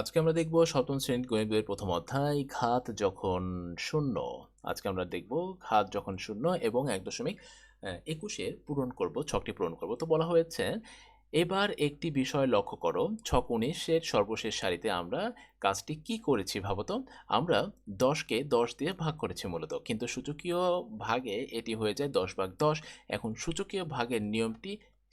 আজকে আমরা দেখব সপ্তম শ্রেণির গণিত বইয়ের প্রথম অধ্যায়, ঘাত যখন শূন্য। আজকে আমরা দেখব ঘাত যখন শূন্য এবং এক দশমিক একুশের পূরণ করব, ছকটি পূরণ করব। তো বলা হয়েছে, এবার একটি বিষয় লক্ষ্য করো, ছক উনিশের সর্বশেষ সারিতে আমরা কাজটি কি করেছি ভাবো তো? আমরা দশকে দশ দিয়ে ভাগ করেছি মূলত। কিন্তু সূচকীয় ভাগে এটি হয়ে যায় দশ ভাগ দশ। এখন সূচকীয় ভাগের নিয়মটি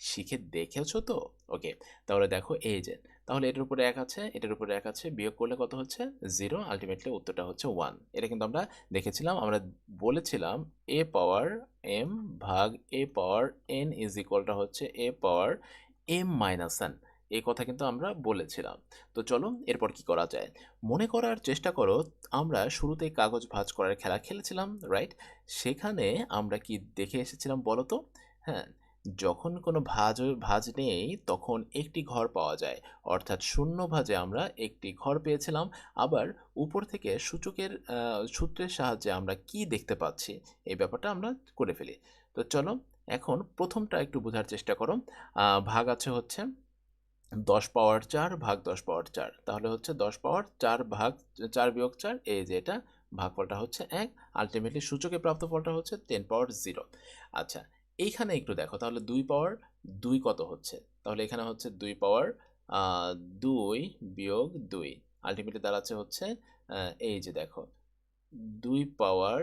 শিখে দেখেছ তো? ওকে, তাহলে দেখো, এই যে তাহলে এটার উপরে এক আছে, এটার উপরে এক আছে, বিয়োগ করলে কত হচ্ছে? জিরো আলটিমেটলি উত্তরটা হচ্ছে ওয়ান এটা কিন্তু আমরা দেখেছিলাম, আমরা বলেছিলাম এ পাওয়ার এম ভাগ এ পাওয়ার এন ইজ ইকুয়ালটা হচ্ছে a power m minus n এই কথা কিন্তু আমরা বলেছিলাম। তো চলো, এরপর কি করা যায়? মনে করার চেষ্টা করো, আমরা শুরুতেই কাগজ ভাঁজ করার খেলা খেলেছিলাম রাইট সেখানে আমরা কি দেখে এসেছিলাম বলো তো হ্যাঁ যখন কোনো ভাজ ভাজ নেই, তখন একটি ঘর পাওয়া যায়। অর্থাৎ শূন্য ভাজে আমরা একটি ঘর পেয়েছিলাম। আবার উপর থেকে সূচকের সূত্রের সাহায্যে আমরা কি দেখতে পাচ্ছি, এই ব্যাপারটা আমরা করে ফেলি। তো চলো, এখন প্রথমটা একটু বোঝার চেষ্টা করো। ভাগ আছে হচ্ছে দশ পাওয়ার চার ভাগ দশ পাওয়ার চার। তাহলে হচ্ছে দশ পাওয়ার চার ভাগ, চার বিয়োগ চার, এই যে এটা, ভাগফলটা হচ্ছে এক। আলটিমেটলি সূচকে প্রাপ্ত ফলটা হচ্ছে টেন পাওয়ার জিরো। আচ্ছা এইখানে একটু দেখো, তাহলে দুই পাওয়ার দুই কত হচ্ছে? তাহলে এখানে হচ্ছে দুই পাওয়ার দুই বিয়োগ দুই। আলটিমেটলি দাঁড়াচ্ছে হচ্ছে এই যে দেখো, দুই পাওয়ার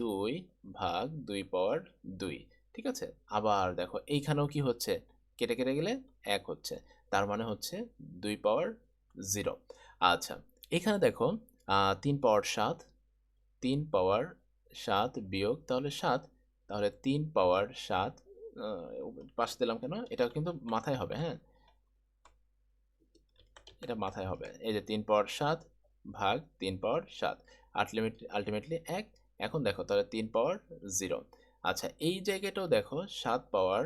দুই ভাগ দুই পাওয়ার দুই, ঠিক আছে? আবার দেখো, এইখানেও কি হচ্ছে? কেটে কেটে গেলে এক হচ্ছে, তার মানে হচ্ছে দুই পাওয়ার জিরো। আচ্ছা এখানে দেখো তিন পাওয়ার সাত, তিন পাওয়ার সাত বিয়োগ, তাহলে সাত তাহলে তিন পাওয়ার সাত পাশে দিলাম কেন? এটা কিন্তু মাথায় হবে হ্যাঁ? এটা মাথায় হবে। এই যে তিন পাওয়ার সাত ভাগ তিন পাওয়ার সাত আলটিমেট আলটিমেটলি এক। এখন দেখো, তাহলে তিন পাওয়ার জিরো। আচ্ছা এই জায়গাটাও দেখো, সাত পাওয়ার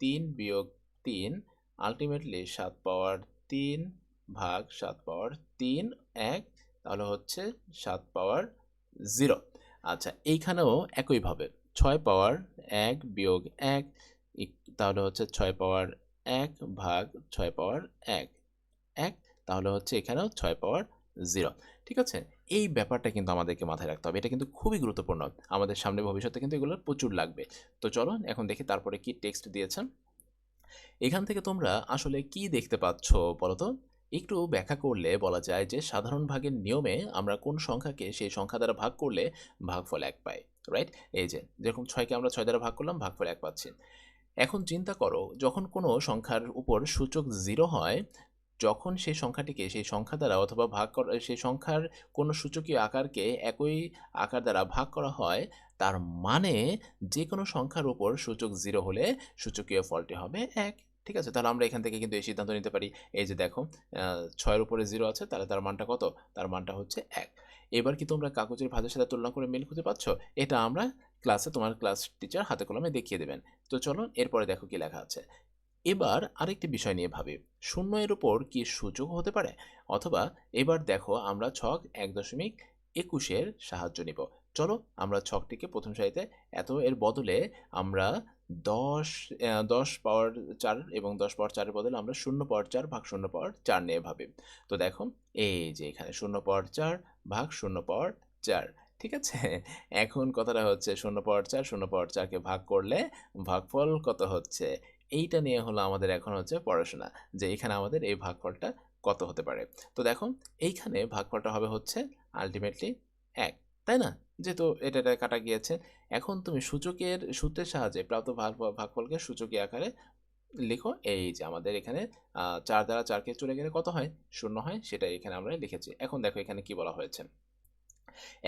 তিন বিয়োগ তিন আলটিমেটলি সাত পাওয়ার তিন ভাগ সাত পাওয়ার তিন, এক, তাহলে হচ্ছে সাত পাওয়ার জিরো। আচ্ছা এইখানেও একইভাবে। ছয় পাওয়ার এক বিয়োগ এক তাহলে হচ্ছে ছয় পাওয়ার এক ভাগ ছয় পাওয়ার এক। এক, তাহলে হচ্ছে এখানেও ছয় পাওয়ার জিরো। ঠিক আছে? এই ব্যাপারটা কিন্তু আমাদেরকে মাথায় রাখতে হবে। এটা কিন্তু খুবই গুরুত্বপূর্ণ। আমাদের সামনে ভবিষ্যতে কিন্তু এগুলো প্রচুর লাগবে। তো চলো, এখন দেখি তারপরে কি টেক্সট দিয়েছেন। এখান থেকে তোমরা আসলে কি দেখতে পাচ্ছ বলো তো একটু ব্যাখ্যা করলে বলা যায় যে সাধারণ ভাগের নিয়মে আমরা কোন সংখ্যাকে সেই সংখ্যা দ্বারা ভাগ করলে ভাগফল এক পাই রাইট এই যে, যেরকম ছয়কে আমরা ছয় দ্বারা ভাগ করলাম, ভাগফল এক পাচ্ছি। এখন চিন্তা করো, যখন কোনো সংখ্যার উপর সূচক জিরো হয়, যখন সেই সংখ্যাটিকে সেই সংখ্যা দ্বারা অথবা ভাগ করা, সেই সংখ্যার কোনো সূচকীয় আকারকে একই আকার দ্বারা ভাগ করা হয়, তার মানে যে কোনো সংখ্যার উপর সূচক জিরো হলে সূচকীয় ফলটি হবে এক। ঠিক আছে? তাহলে আমরা এখান থেকে কিন্তু এই সিদ্ধান্ত নিতে পারি। এই যে দেখো ছয়ের উপরে জিরো আছে, তাহলে তার মানটা কত? তার মানটা হচ্ছে এক। এবার কি তোমরা কাগজের ভাজের সাথে তুলনা করে মিল খুঁজে পাচ্ছ? এটা আমরা ক্লাসে তোমার ক্লাস টিচার হাতে কলমে দেখিয়ে দেবেন। তো চলো, এরপরে দেখো কি লেখা আছে। এবার আরেকটি বিষয় নিয়ে ভাবি। শূন্য এর উপর কি সূচক হতে পারে? অথবা এবার দেখো, আমরা ছক এক দশমিক একুশের সাহায্য নিব। চলো আমরা ছকটিকে প্রথম সারিতে, এত এর বদলে আমরা দশ দশ পাওয়ার চার এবং দশ পাওয়ার চারের বদলে আমরা শূন্য পাওয়ার চার ভাগ শূন্য পাওয়ার চার নিয়ে ভাবি। তো দেখো, এই যে এখানে শূন্য পাওয়ার চার ভাগ শূন্য পাওয়ার চার, ঠিক আছে? এখন কথাটা হচ্ছে শূন্য পাওয়ার চার, শূন্য পাওয়ার চারকে ভাগ করলে ভাগফল কত হচ্ছে? এইটা নিয়ে হলো আমাদের এখন হচ্ছে পড়াশোনা, যে এখানে আমাদের এই ভাগফলটা কত হতে পারে। তো দেখো, এইখানে ভাগফলটা হবে হচ্ছে আলটিমেটলি এক। তাই না? যেহেতু এটা এটা কাটা গিয়েছে। এখন তুমি সূচকের সূত্রের সাহায্যে প্রাপ্ত ভাগ ভাগফলকে সূচকীয় আকারে লিখো। এই যে আমাদের এখানে চার দ্বারা চারকে চলে গেলে কত হয়? শূন্য হয় সেটা এখানে আমরা লিখেছি। এখন দেখো এখানে কি বলা হয়েছে।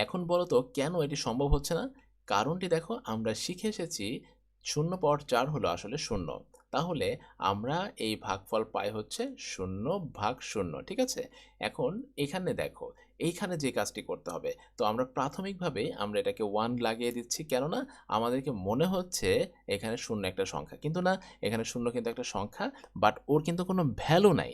এখন বলো তো, কেন এটি সম্ভব হচ্ছে না? কারণটি দেখো, আমরা শিখে এসেছি, শূন্য পাওয়ার চার হলো আসলে শূন্য। তাহলে আমরা এই ভাগফল পাই হচ্ছে শূন্য ভাগ শূন্য, ঠিক আছে? এখন এখানে দেখো, এইখানে যে কাজটি করতে হবে, তো আমরা প্রাথমিকভাবে আমরা এটাকে ওয়ান লাগিয়ে দিচ্ছি, কেননা আমাদেরকে মনে হচ্ছে এখানে শূন্য একটা সংখ্যা, কিন্তু না, এখানে শূন্য কিন্তু একটা সংখ্যা বাট ওর কিন্তু কোনো ভ্যালু নাই,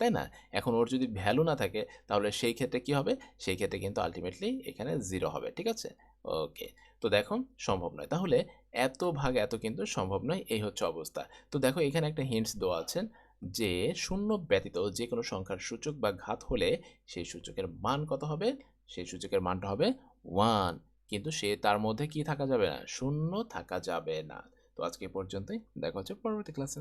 তাই না? এখন ওর যদি ভ্যালু না থাকে, তাহলে সেই ক্ষেত্রে কি হবে? সেই ক্ষেত্রে কিন্তু আলটিমেটলি এখানে জিরো হবে, ঠিক আছে? ওকে, তো দেখো সম্ভব নয়। তাহলে এত ভাগ এত কিন্তু সম্ভব নয়, এই হচ্ছে অবস্থা। তো দেখো এখানে একটা হিন্টস দেওয়া আছে যে শূন্য ব্যতীত যে কোনো সংখ্যার সূচক বা ঘাত হলে সেই সূচকের মান কত হবে? সেই সূচকের মানটা হবে ওয়ান কিন্তু সে তার মধ্যে কি থাকা যাবে না? শূন্য থাকা যাবে না। তো আজকে পর্যন্তই। দেখা হচ্ছে পরবর্তী ক্লাসে